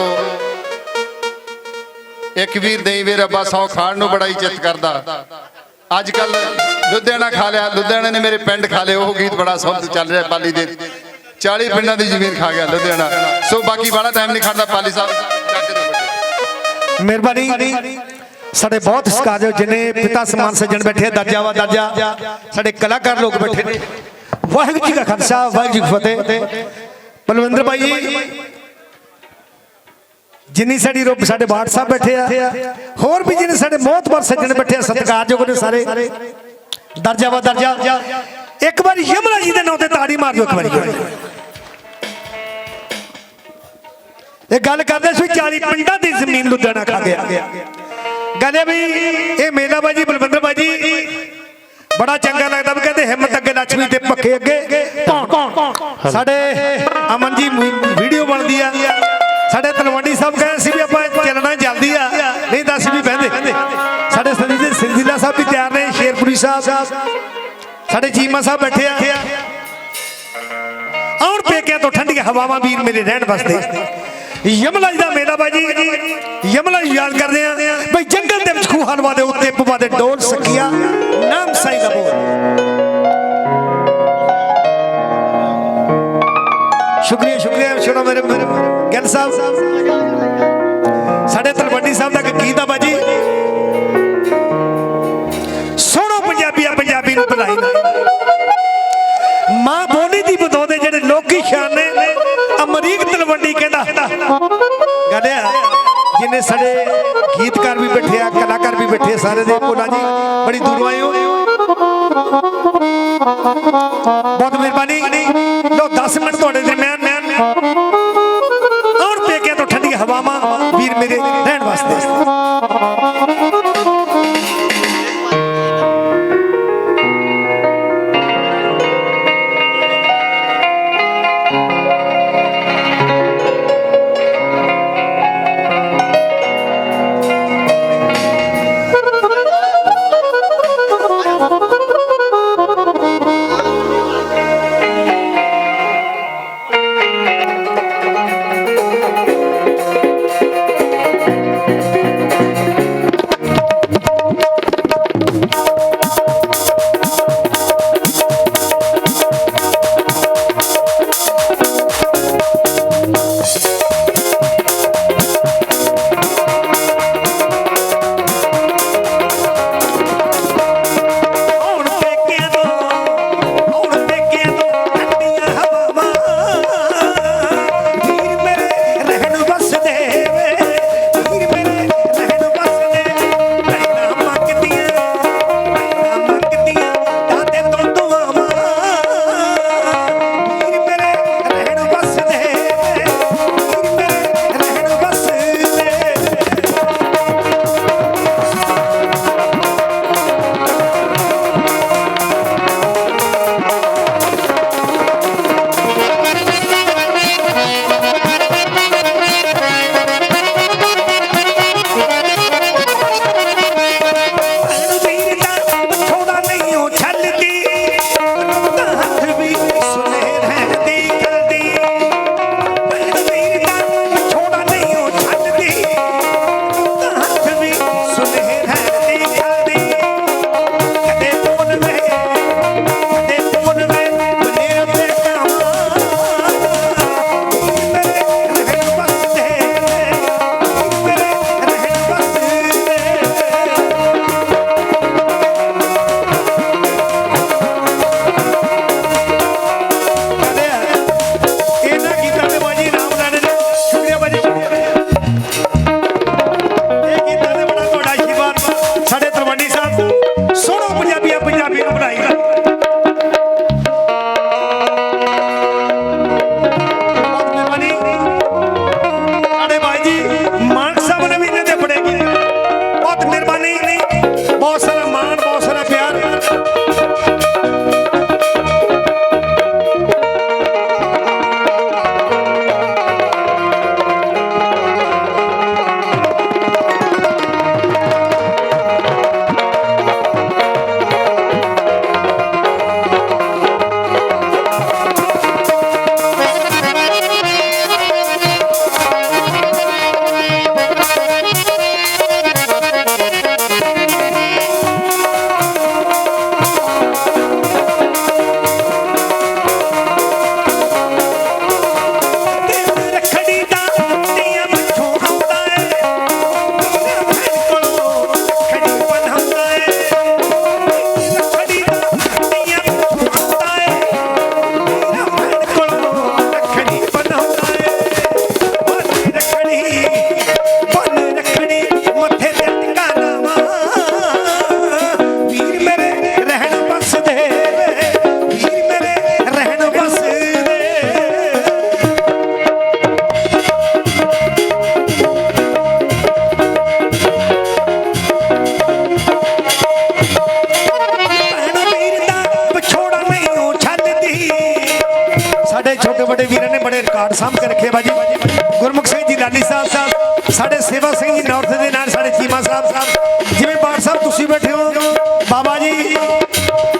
ਦੋ ਇੱਕ ਵੀਰ ਦੇਈ ਵੇ ਰੱਬਾ ਸੌ ਖਾਣ ਨੂੰ ਬੜਾ ਹੀ ਕਰਦਾ। ਅੱਜ ਕੱਲ ਲੁਧਿਆਣਾ ਖਾ ਲਿਆ, ਲੁਧਿਆਣੇ ਨੇ ਮੇਰੇ ਪਿੰਡ ਖਾ ਲਿਆ, ਉਹ ਗੀਤ ਬੜਾ ਸੌਂਦ ਚੱਲ ਰਿਹਾ ਪਾਲੀ ਦੇ। 40 ਪਿੰਡਾਂ ਦੀ ਜ਼ਮੀਨ ਖਾ ਗਿਆ ਲੁਧਿਆਣਾ। ਸੋ ਬਾਕੀ ਬੜਾ ਟਾਈਮ ਨਹੀਂ ਖੜਦਾ ਪਾਲੀ ਸਾਹਿਬ। ਮਿਹਰਬਾਨੀ। ਸਾਡੇ ਬਹੁਤ ਸਤਿਕਾਰਯੋਗ ਜਿਨੇ ਪਿਤਾ ਸਮਾਨ ਸੱਜਣ ਬੈਠੇ ਦਰਜਾ ਵਾ ਦਰਜਾ। ਸਾਡੇ ਕਲਾਕਾਰ ਲੋਕ ਬੈਠੇ ਨੇ। ਵਾਹਿਗੁਰੂ ਜੀ ਕਾ ਖਾਲਸਾ, ਵਾਹਿਗੁਰੂ ਜੀ ਕੀ ਫਤਿਹ। ਬਲਵਿੰਦਰ ਭਾਈ ਜਿੰਨੀ ਸਾਡੀ ਰੂਪ ਸਾਡੇ ਬਾਟ ਸਾਹਿਬ ਬੈਠੇ ਆ, ਹੋਰ ਵੀ ਜਿੰਨੇ ਸਾਡੇ ਮੋਹਤਬਰ ਸੱਜਣ ਬੈਠੇ ਆ, ਸਤਿਕਾਰਯੋਗ ਨੇ ਸਾਰੇ। ਦਰਜਾ ਵਾ ਦਰਜਾ। ਇੱਕ ਵਾਰੀ ਯਮਲਾ ਜੀ ਦੇ ਨਾਂ ਤੇ ਤਾੜੀ ਮਾਰ ਦਿਓ ਇੱਕ ਵਾਰੀ। ਇਹ ਗੱਲ ਕਰਦੇ ਸੀ 40 ਪਿੰਡਾਂ ਦੀ ਜ਼ਮੀਨ ਲੁਧਿਆਣਾ ਖਾ ਗਿਆ। ਗੱਲ ਵੀ ਇਹ ਮੇਲਾ ਬਾਜੀ ਬਲਵਿੰਦਰ ਬਾਜੀ ਬੜਾ ਚੰਗਾ ਲੱਗਦਾ ਵੀ ਕਹਿੰਦੇ ਹਿੰਮਤ ਅੱਗੇ ਲక్ష్ਮੀ ਤੇ ਪੱਖੇ ਅੱਗੇ। ਸਾਡੇ ਅਮਨ ਜੀ ਵੀਡੀਓ ਬਣਦੀ ਆ। ਸਾਡੇ ਤਲਵੰਡੀ ਸਾਹਿਬ ਕਹਿੰਦੇ ਸੀ ਵੀ ਆਪਾਂ ਚੱਲਣਾ ਜਲਦੀ ਆ। ਨਹੀਂ ਤਾਂ ਅਸੀਂ ਵੀ ਬਹਿੰਦੇ। ਸਾਡੇ ਸੰਜੀਤ ਸਿੰਧੀਲਾ ਸਾਹਿਬ ਵੀ ਤਿਆਰ ਨੇ, ਸ਼ੇਰਪੁਰੀ ਸਾਹਿਬ। ਸਾਡੇ ਚੀਮਾ ਸਾਹਿਬ ਬੈਠੇ ਆ। ਆਉਣ ਪੇਕਿਆਂ ਤੋਂ ਠੰਡੀਆਂ ਹਵਾਵਾਂ ਵੀਰ ਮੇਰੇ ਰਹਿਣ ਵਾਸਤੇ। ਯਮਲਾ ਜੀ ਦਾ ਮੇਲਾ ਬਾਜੀ। ਯਮਲਾ ਜੀ ਯਾਦ ਕਰਦੇ ਆ। ਬਈ ਜੰਗਲ ਦੇ ਵਿੱਚ ਖੂਹਾਂ ਨਵਾ ਦੇ, ਉੱਤੇ ਪਵਾ ਦੇ ਡੋਲ ਸਕਿਆ। ਨਾਮ ਸਾਈ ਦਾ ਬੋਲ। ਗਿੱਲ ਸਾਹਿਬ। ਸਾਡੇ ਤਲਵੰਡੀ ਸਾਹਿਬ ਦਾ ਗੀਤ ਆ ਬਾਜੀ। ਸੁਣੋ ਪੰਜਾਬੀਆ ਪੰਜਾਬੀ ਨੂੰ ਬੁਲਾਈ ਮਾਂ ਬੋਲੀ ਦੀ ਬਦੋਦੇ ਜਿਹੜੇ ਲੋਕੀ ਸ਼ਾਨ ਨੇ, ਅਮਰੀਕ ਤਲਵੰਡੀ ਕਹਿੰਦਾ। ਗੱਲ ਜਿੰਨੇ ਸਾਡੇ ਗੀਤਕਾਰ ਵੀ ਬੈਠੇ ਆ, ਕਲਾਕਾਰ ਵੀ ਬੈਠੇ ਸਾਰੇ ਦੇ ਕੋਲਾ ਜੀ, ਬੜੀ ਦੂਰੋਂ ਆਏ ਹੋ। ਬਹੁਤ ਮਿਹਰਬਾਨੀ। ਲੋ 10 ਮਿੰਟ ਤੁਹਾਡੇ ਦਰਮਿਆਨ। ਔਰ ਵੀਰ ਮੇਰੇ ਰਹਿਣ ਘਾਟ ਸਾਂਭ ਰੱਖੇ ਬਾਜੀ। ਗੁਰਮੁਖ ਸਿੰਘ ਜੀ, ਲਾਲੀ ਸਾਹਿਬ ਸਾਹਿਬ ਸਾਡੇ ਸੇਵਾ ਸਿੰਘ ਜੀ ਨਾਰਥ ਦੇ ਨਾਲ, ਸਾਡੇ ਚੀਮਾ ਸਾਹਿਬ ਸਾਹਿਬ। ਜਿਵੇਂ ਪਾਠ ਸਾਹਿਬ ਤੁਸੀਂ ਬੈਠੇ ਹੋ, ਬਾਬਾ ਜੀ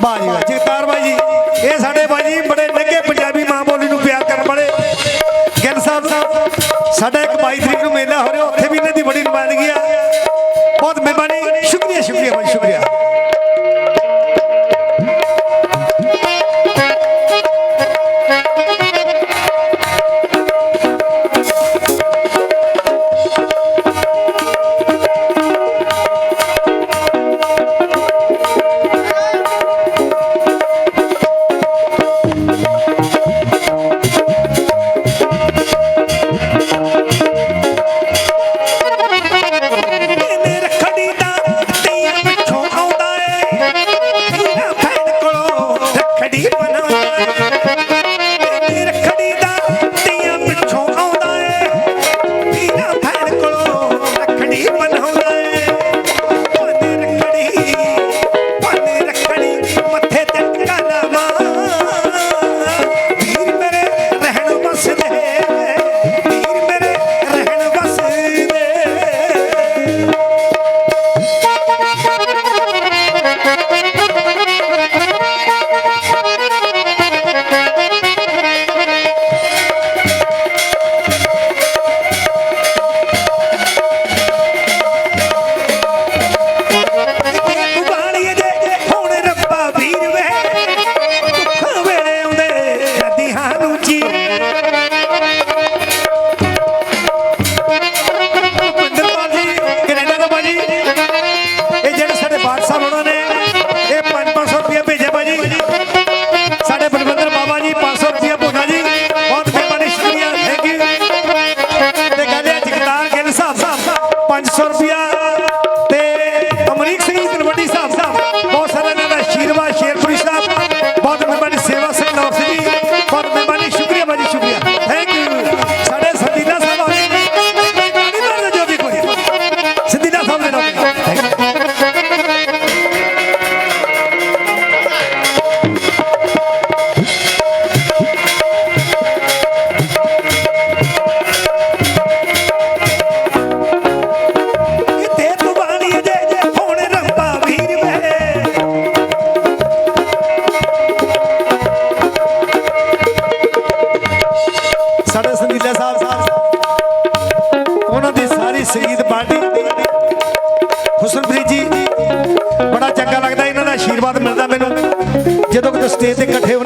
ਬਾਜੀ ਜਗਤਾਰ ਬਾਜੀ ਇਹ ਸਾਡੇ ਬਾਜੀ ਬੜੇ ਨੰਗੇ ਪੰਜਾਬੀ ਮਾਂ ਬੋਲੀ ਨੂੰ ਪਿਆਰ ਕਰਨ ਵਾਲੇ ਗਿੱਲ ਸਾਹਿਬ ਸਾਡੇ 22 ਤਰੀਕ ਨੂੰ ਮੇਰੇ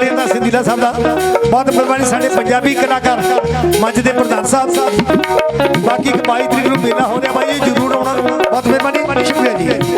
ਦੇਣ ਦਾ ਸਿੰਧੀਲਾ ਸਾਹਿਬ ਦਾ। ਬਹੁਤ ਮਿਹਰਬਾਨੀ ਸਾਡੇ ਪੰਜਾਬੀ ਕਲਾਕਾਰ, ਮੰਚ ਦੇ ਪ੍ਰਧਾਨ ਸਾਹਿਬ। ਸਾਹਿਬ ਬਾਕੀ 22 ਤਰੀਕ ਨੂੰ ਮੇਲਾ ਹੋ ਰਿਹਾ ਬਾਈ ਜੀ ਜਰੂਰ ਆਉਣਾ। ਬਹੁਤ ਮਿਹਰਬਾਨੀ, ਸ਼ੁਕਰੀਆ ਜੀ।